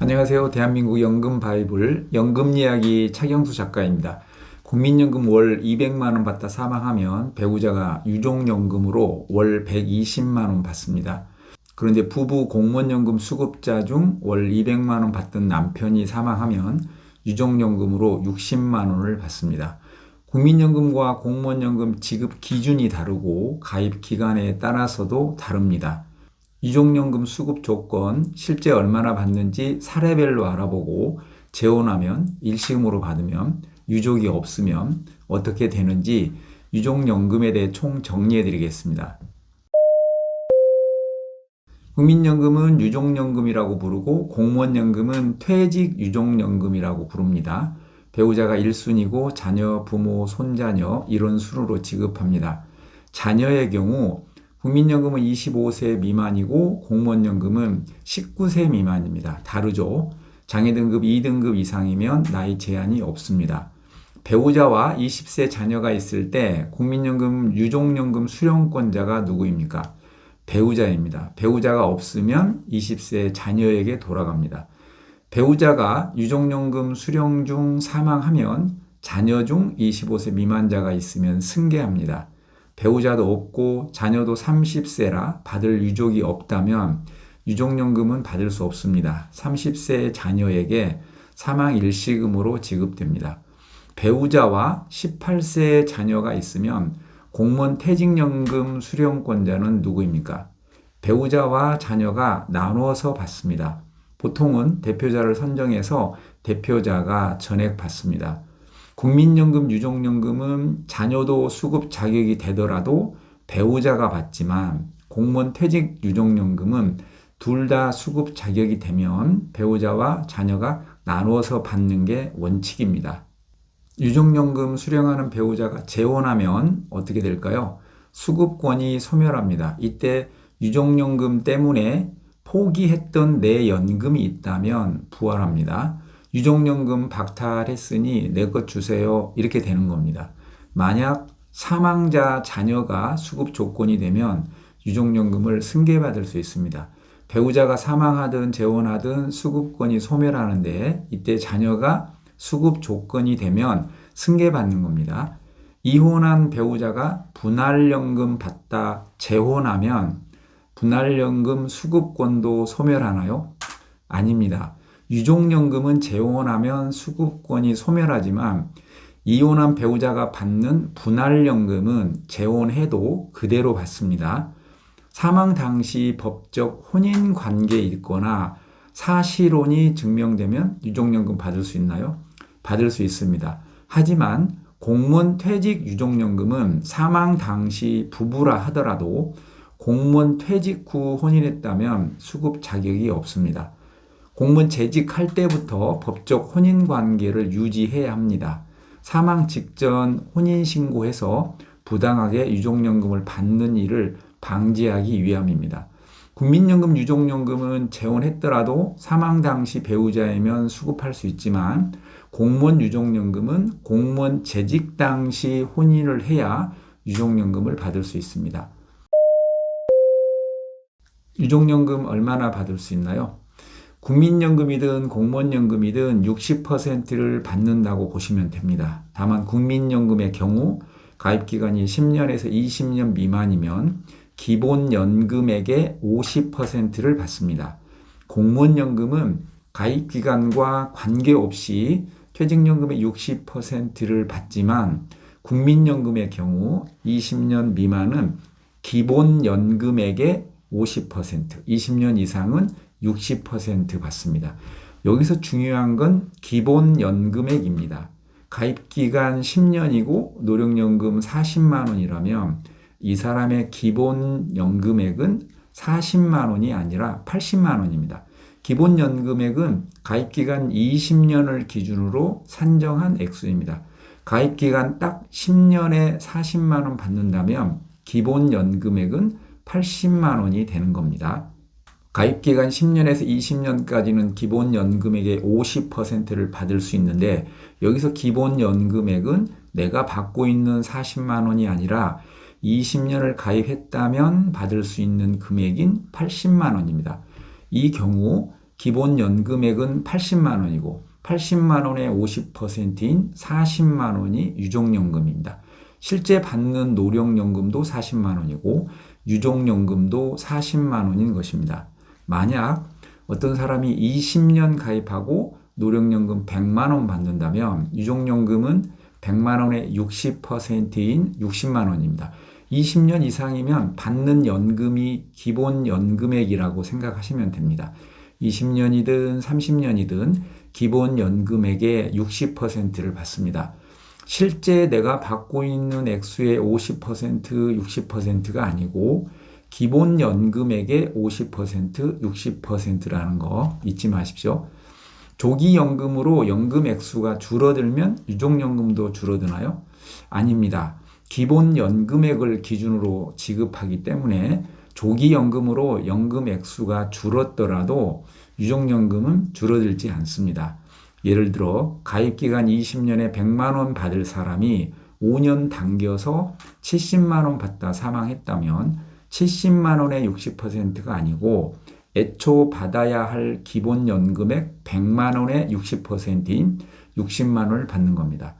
안녕하세요. 대한민국 연금 바이블 연금 이야기 차경수 작가입니다. 국민연금 월 200만 원 받다 사망하면 배우자가 유족연금으로 월 120만 원 받습니다. 그런데 부부 공무원연금 수급자 중 월 200만 원 받던 남편이 사망하면 유족연금으로 60만 원을 받습니다. 국민연금과 공무원연금 지급 기준이 다르고 가입 기간에 따라서도 다릅니다. 유족연금 수급 조건, 실제 얼마나 받는지 사례별로 알아보고 재혼하면 일시금으로 받으면 유족이 없으면 어떻게 되는지 유족연금에 대해 총 정리해 드리겠습니다. 국민연금은 유족연금이라고 부르고 공무원연금은 퇴직 유족연금이라고 부릅니다. 배우자가 1순위고 자녀, 부모, 손자녀 이런 순으로 지급합니다. 자녀의 경우 국민연금은 25세 미만이고 공무원연금은 19세 미만입니다. 다르죠. 장애 등급 2등급 이상이면 나이 제한이 없습니다. 배우자와 20세 자녀가 있을 때 국민연금 유족연금 수령권자가 누구입니까? 배우자입니다. 배우자가 없으면 20세 자녀에게 돌아갑니다. 배우자가 유족연금 수령 중 사망하면 자녀 중 25세 미만자가 있으면 승계합니다. 배우자도 없고 자녀도 30세라 받을 유족이 없다면 유족연금은 받을 수 없습니다. 30세 자녀에게 사망 일시금으로 지급됩니다. 배우자와 18세 자녀가 있으면 공무원 퇴직연금 수령권자는 누구입니까? 배우자와 자녀가 나눠서 받습니다. 보통은 대표자를 선정해서 대표자가 전액 받습니다. 국민연금, 유족연금은 자녀도 수급 자격이 되더라도 배우자가 받지만 공무원 퇴직 유족연금은 둘 다 수급 자격이 되면 배우자와 자녀가 나누어서 받는 게 원칙입니다. 유족연금 수령하는 배우자가 재혼하면 어떻게 될까요? 수급권이 소멸합니다. 이때 유족연금 때문에 포기했던 내 연금이 있다면 부활합니다. 유족연금 박탈했으니 내 것 주세요. 이렇게 되는 겁니다. 만약 사망자 자녀가 수급 조건이 되면 유족연금을 승계받을 수 있습니다. 배우자가 사망하든 재혼하든 수급권이 소멸하는데 이때 자녀가 수급 조건이 되면 승계받는 겁니다. 이혼한 배우자가 분할연금 받다 재혼하면 분할연금 수급권도 소멸하나요? 아닙니다. 유족연금은 재혼하면 수급권이 소멸하지만 이혼한 배우자가 받는 분할연금은 재혼해도 그대로 받습니다. 사망 당시 법적 혼인 관계에 있거나 사실혼이 증명되면 유족연금 받을 수 있나요? 받을 수 있습니다. 하지만 공무원 퇴직 유족연금은 사망 당시 부부라 하더라도 공무원 퇴직 후 혼인했다면 수급 자격이 없습니다. 공무원 재직할 때부터 법적 혼인 관계를 유지해야 합니다. 사망 직전 혼인 신고해서 부당하게 유족연금을 받는 일을 방지하기 위함입니다. 국민연금 유족연금은 재혼했더라도 사망 당시 배우자이면 수급할 수 있지만 공무원 유족연금은 공무원 재직 당시 혼인을 해야 유족연금을 받을 수 있습니다. 유족연금 얼마나 받을 수 있나요? 국민연금이든 공무원연금이든 60%를 받는다고 보시면 됩니다. 다만 국민연금의 경우 가입기간이 10년에서 20년 미만이면 기본연금액의 50%를 받습니다. 공무원연금은 가입기간과 관계없이 퇴직연금의 60%를 받지만 국민연금의 경우 20년 미만은 기본연금액의 50%, 20년 이상은 60% 받습니다. 여기서 중요한 건 기본 연금액입니다. 가입 기간 10년이고 노령연금 40만 원이라면 이 사람의 기본 연금액은 40만 원이 아니라 80만 원입니다. 기본 연금액은 가입 기간 20년을 기준으로 산정한 액수입니다. 가입 기간 딱 10년에 40만 원 받는다면 기본 연금액은 80만 원이 되는 겁니다. 가입 기간 10년에서 20년까지는 기본 연금액의 50%를 받을 수 있는데 여기서 기본 연금액은 내가 받고 있는 40만 원이 아니라 20년을 가입했다면 받을 수 있는 금액인 80만 원입니다. 이 경우 기본 연금액은 80만 원이고 80만 원의 50%인 40만 원이 유족연금입니다. 실제 받는 노령연금도 40만 원이고 유족연금도 40만 원인 것입니다. 만약 어떤 사람이 20년 가입하고 노령연금 100만 원 받는다면 유족연금은 100만 원의 60%인 60만 원입니다. 20년 이상이면 받는 연금이 기본 연금액이라고 생각하시면 됩니다. 20년이든 30년이든 기본 연금액의 60%를 받습니다. 실제 내가 받고 있는 액수의 50%, 60%가 아니고 기본 연금액의 50%, 60%라는 거 잊지 마십시오. 조기 연금으로 연금 액수가 줄어들면 유족연금도 줄어드나요? 아닙니다. 기본 연금액을 기준으로 지급하기 때문에 조기 연금으로 연금 액수가 줄었더라도 유족연금은 줄어들지 않습니다. 예를 들어 가입 기간 20년에 100만 원 받을 사람이 5년 당겨서 70만 원 받다 사망했다면 70만 원의 60%가 아니고 애초 받아야 할 기본 연금액 100만 원의 60%인 60만 원을 받는 겁니다.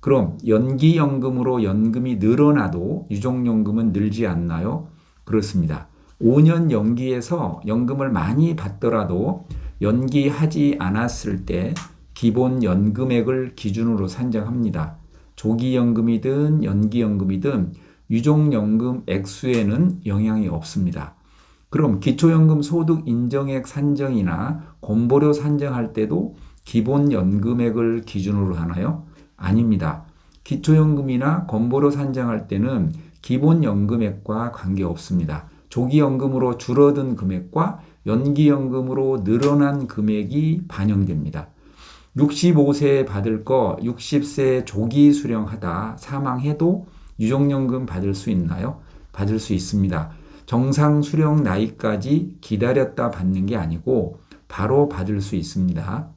그럼 연기 연금으로 연금이 늘어나도 유족연금은 늘지 않나요? 그렇습니다. 5년 연기해서 연금을 많이 받더라도 연기하지 않았을 때 기본 연금액을 기준으로 산정합니다. 조기연금이든 연기연금이든 유족연금 액수에는 영향이 없습니다. 그럼 기초연금 소득 인정액 산정이나 건보료 산정할 때도 기본 연금액을 기준으로 하나요? 아닙니다. 기초연금이나 건보료 산정할 때는 기본 연금액과 관계 없습니다. 조기연금으로 줄어든 금액과 연기연금으로 늘어난 금액이 반영됩니다. 65세에 받을 거 60세 조기 수령하다 사망해도 유족연금 받을 수 있나요? 받을 수 있습니다. 정상 수령 나이까지 기다렸다 받는 게 아니고 바로 받을 수 있습니다.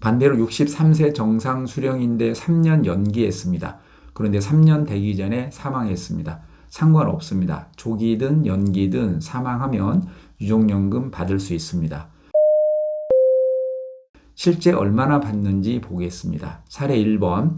반대로 63세 정상 수령인데 3년 연기했습니다. 그런데 3년 되기 전에 사망했습니다. 상관없습니다. 조기든 연기든 사망하면 유족연금 받을 수 있습니다. 실제 얼마나 받는지 보겠습니다. 사례 1번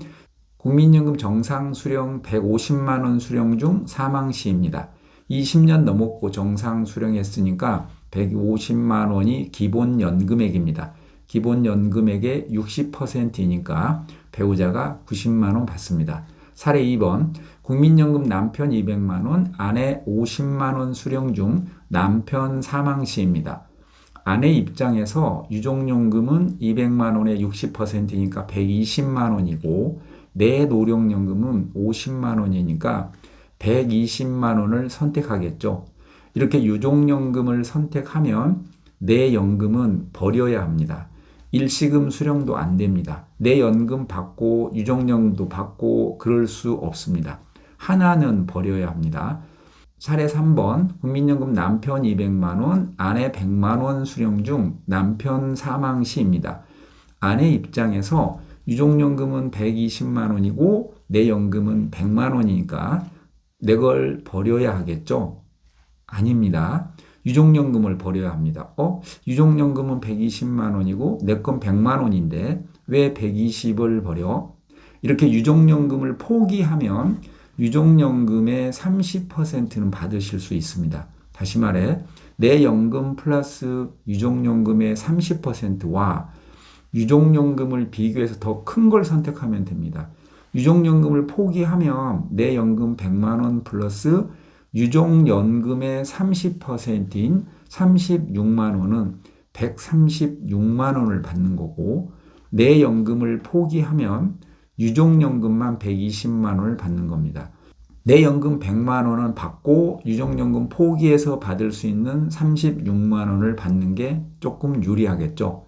국민연금 정상 수령 150만 원 수령 중 사망 시입니다. 20년 넘었고 정상 수령했으니까 150만 원이 기본 연금액입니다. 기본 연금액의 60%이니까 배우자가 90만 원 받습니다. 사례 2번 국민연금 남편 200만 원, 아내 50만 원 수령 중 남편 사망 시입니다. 아내 입장에서 유족연금은 200만 원의 60%니까 120만 원이고 내 노령연금은 50만 원이니까 120만 원을 선택하겠죠. 이렇게 유족연금을 선택하면 내 연금은 버려야 합니다. 일시금 수령도 안 됩니다. 내 연금 받고 유족연금도 받고 그럴 수 없습니다. 하나는 버려야 합니다. 사례 3번 국민연금 남편 200만 원, 아내 100만 원 수령 중 남편 사망 시입니다. 아내 입장에서 유족연금은 120만 원이고 내 연금은 100만 원이니까 내 걸 버려야 하겠죠? 아닙니다. 유족연금을 버려야 합니다. 어? 유족연금은 120만 원이고 내 건 100만 원인데 왜 120을 버려? 이렇게 유족연금을 포기하면 유족연금의 30%는 받으실 수 있습니다. 다시 말해, 내 연금 플러스 유족연금의 30%와 유족연금을 비교해서 더 큰 걸 선택하면 됩니다. 유족연금을 포기하면 내 연금 100만 원 플러스 유족연금의 30%인 36만 원은 136만 원을 받는 거고, 내 연금을 포기하면 유족연금만 120만 원을 받는 겁니다. 내 연금 100만 원은 받고 유족연금 포기해서 받을 수 있는 36만 원을 받는 게 조금 유리하겠죠.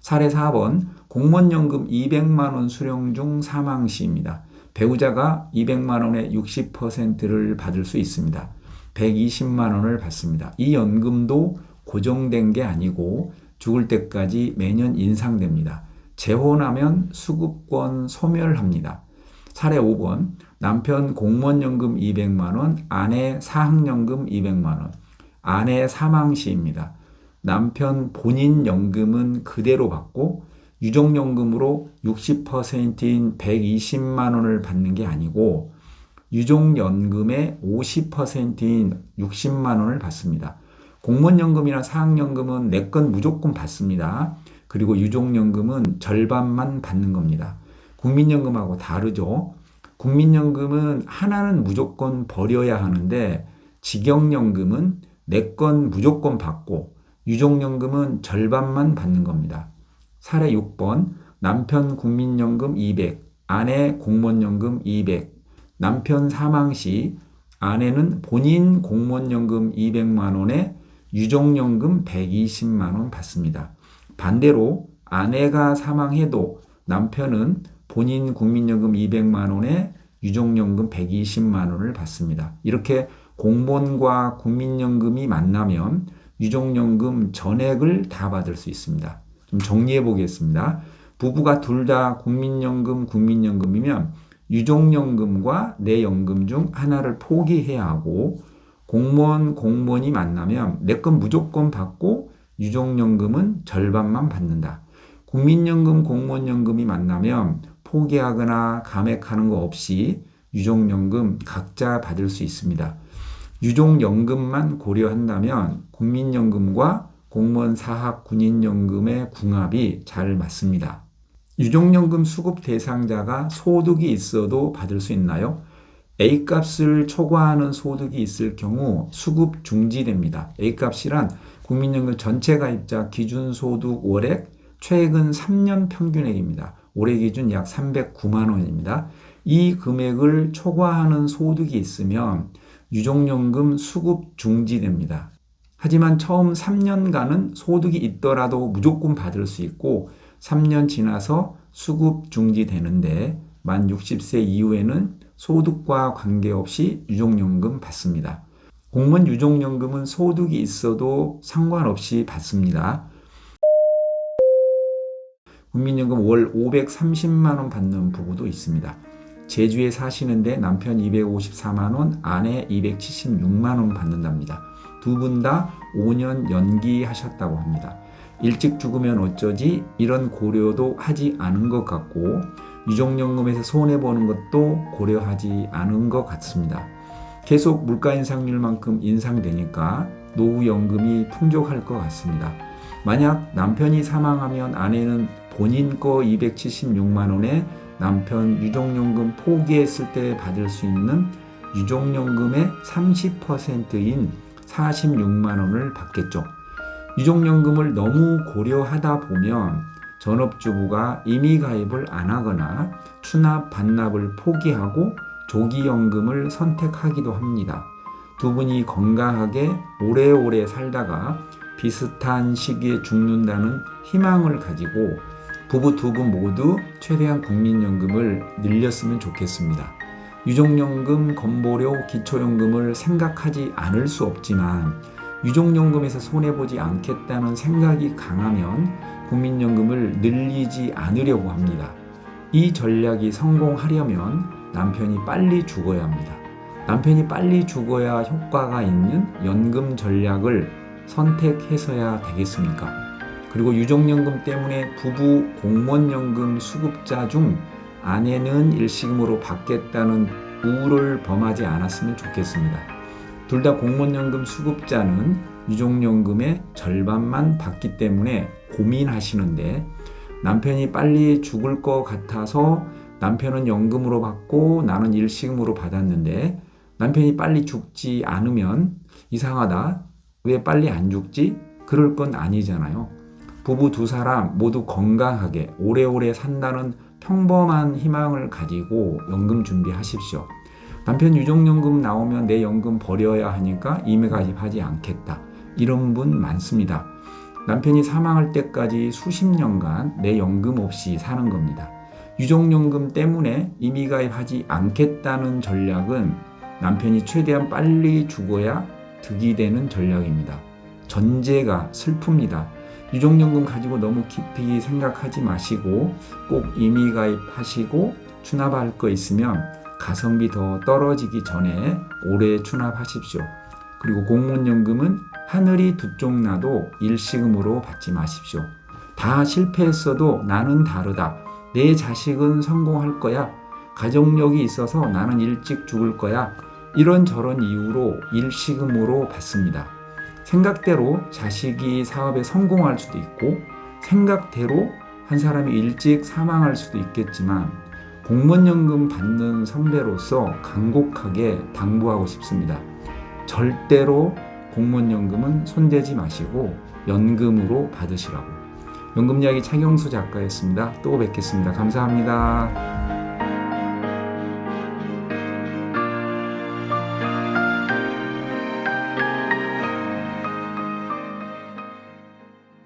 사례 4번 공무원연금 200만 원 수령 중 사망 시입니다. 배우자가 200만 원의 60%를 받을 수 있습니다. 120만 원을 받습니다. 이 연금도 고정된 게 아니고 죽을 때까지 매년 인상됩니다. 재혼하면 수급권 소멸합니다. 사례 5번 남편 공무원연금 200만원, 아내 사학연금 200만원, 아내 사망 시입니다. 남편 본인 연금은 그대로 받고 유족연금으로 60%인 120만 원을 받는 게 아니고 유족연금의 50%인 60만 원을 받습니다. 공무원연금이나 사학연금은 내 건 무조건 받습니다. 그리고 유족연금은 절반만 받는 겁니다. 국민연금하고 다르죠. 국민연금은 하나는 무조건 버려야 하는데 직영연금은 내 건 무조건 받고 유족연금은 절반만 받는 겁니다. 사례 6번 남편 국민연금 200, 아내 공무원연금 200, 남편 사망 시 아내는 본인 공무원연금 200만 원에 유족연금 120만 원 받습니다. 반대로 아내가 사망해도 남편은 본인 국민연금 200만 원에 유족연금 120만 원을 받습니다. 이렇게 공무원과 국민연금이 만나면 유족연금 전액을 다 받을 수 있습니다. 좀 정리해 보겠습니다. 부부가 둘 다 국민연금, 국민연금이면 유족연금과 내 연금 중 하나를 포기해야 하고 공무원, 공무원이 만나면 내 건 무조건 받고 유족연금은 절반만 받는다. 국민연금, 공무원연금이 만나면 포기하거나 감액하는 거 없이 유족연금 각자 받을 수 있습니다. 유족연금만 고려한다면 국민연금과 공무원 사학 군인연금의 궁합이 잘 맞습니다. 유족연금 수급 대상자가 소득이 있어도 받을 수 있나요? A값을 초과하는 소득이 있을 경우 수급 중지됩니다. A값이란 국민연금 전체 가입자 기준 소득 월액 최근 3년 평균액입니다. 올해 기준 약 309만 원입니다. 이 금액을 초과하는 소득이 있으면 유족연금 수급 중지됩니다. 하지만 처음 3년간은 소득이 있더라도 무조건 받을 수 있고 3년 지나서 수급 중지되는데 만 60세 이후에는 소득과 관계없이 유족연금 받습니다. 공무원 유족연금은 소득이 있어도 상관없이 받습니다. 국민연금 월 530만 원 받는 부부도 있습니다. 제주에 사시는데 남편 254만 원, 아내 276만 원 받는답니다. 두 분 다 5년 연기하셨다고 합니다. 일찍 죽으면 어쩌지 이런 고려도 하지 않은 것 같고 유족연금에서 손해보는 것도 고려하지 않은 것 같습니다. 계속 물가 인상률만큼 인상되니까 노후연금이 풍족할 것 같습니다. 만약 남편이 사망하면 아내는 본인 거 276만 원에 남편 유족연금 포기했을 때 받을 수 있는 유족연금의 30%인 46만 원을 받겠죠. 유족연금을 너무 고려하다 보면 전업주부가 임의 가입을 안 하거나 추납 반납을 포기하고 조기연금을 선택하기도 합니다. 두 분이 건강하게 오래오래 살다가 비슷한 시기에 죽는다는 희망을 가지고 부부 두 분 모두 최대한 국민연금을 늘렸으면 좋겠습니다. 유족연금, 건보료, 기초연금을 생각하지 않을 수 없지만 유족연금에서 손해보지 않겠다는 생각이 강하면 국민연금을 늘리지 않으려고 합니다. 이 전략이 성공하려면 남편이 빨리 죽어야 합니다. 남편이 빨리 죽어야 효과가 있는 연금 전략을 선택해서야 되겠습니까? 그리고 유족연금 때문에 부부 공무원연금 수급자 중 아내는 일시금으로 받겠다는 우를 범하지 않았으면 좋겠습니다. 둘 다 공무원연금 수급자는 유족연금의 절반만 받기 때문에 고민하시는데 남편이 빨리 죽을 것 같아서 남편은 연금으로 받고 나는 일시금으로 받았는데 남편이 빨리 죽지 않으면 이상하다. 왜 빨리 안 죽지? 그럴 건 아니잖아요. 부부 두 사람 모두 건강하게 오래오래 산다는 평범한 희망을 가지고 연금 준비하십시오. 남편 유족연금 나오면 내 연금 버려야 하니까 임의가입하지 않겠다. 이런 분 많습니다. 남편이 사망할 때까지 수십 년간 내 연금 없이 사는 겁니다. 유족연금 때문에 임의가입하지 않겠다는 전략은 남편이 최대한 빨리 죽어야 득이 되는 전략입니다. 전제가 슬픕니다. 유족연금 가지고 너무 깊이 생각하지 마시고 꼭 임의가입하시고 추납할 거 있으면 가성비 더 떨어지기 전에 오래 추납하십시오. 그리고 공무원연금은 하늘이 두 쪽 나도 일시금으로 받지 마십시오. 다 실패했어도 나는 다르다. 내 자식은 성공할 거야. 가정력이 있어서 나는 일찍 죽을 거야. 이런저런 이유로 일시금으로 받습니다. 생각대로 자식이 사업에 성공할 수도 있고 생각대로 한 사람이 일찍 사망할 수도 있겠지만 공무원연금 받는 선배로서 간곡하게 당부하고 싶습니다. 절대로 공무원연금은 손대지 마시고 연금으로 받으시라고. 연금 이야기 차경수 작가였습니다. 또 뵙겠습니다. 감사합니다.